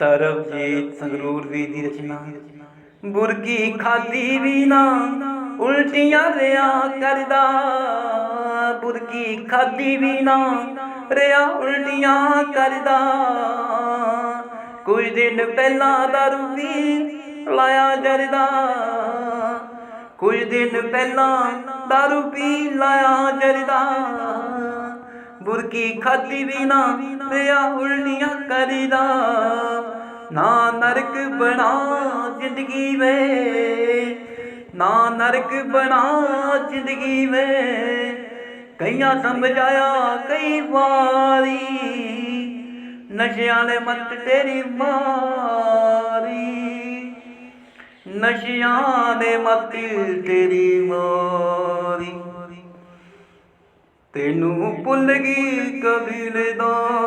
ਸਰਬਜੀਤ ਸੰਗਰੂਰ ਵੀ ਦੀ ਰਚਨਾ। ਬੁਰਕੀ ਖਾਦੀ ਵੀ ਨਾ, ਉਲਟੀਆਂ ਰਿਆ ਕਰਦਾ। ਬੁਰਕੀ ਖਾਦੀ ਵੀ ਨਾ, ਰਿਆ ਉਲਟੀਆਂ ਕਰਦਾ। ਕੁਝ ਦਿਨ ਪਹਿਲਾਂ ਦਾਰੂ ਵੀ ਲਾਇਆ ਜਰਦਾ। ਕੁਝ ਦਿਨ ਪਹਿਲਾਂ ਦਾਰੂ ਪੀ ਲਾਇਆ ਜਰਦਾ। ਬੁਰਕੀ ਖਾਦੀ ਵੀ ਨਾ ਰਿਆ ਉਲਟੀਆਂ ਕਰਦਾ। ਨਾ ਨਰਕ ਬਣਾ ਜ਼ਿੰਦਗੀ ਵੇ, ਨਾ ਨਰਕ ਬਣਾ ਜ਼ਿੰਦਗੀ ਵੇ। ਕਈਆਂ ਸਮਝਾਇਆ ਕਈ ਵਾਰੀ, ਨਸ਼ਿਆਂ ਨੇ ਮੱਤ ਤੇਰੀ ਮਾਰੀ। ਨਸ਼ਿਆਂ ਨੇ ਮੱਤ ਤੇਰੀ ਮਾਰੀ ਤੈਨੂੰ ਭੁੱਲ ਗਈ ਕਬੀਲੇਦਾਰੀ ਦਾ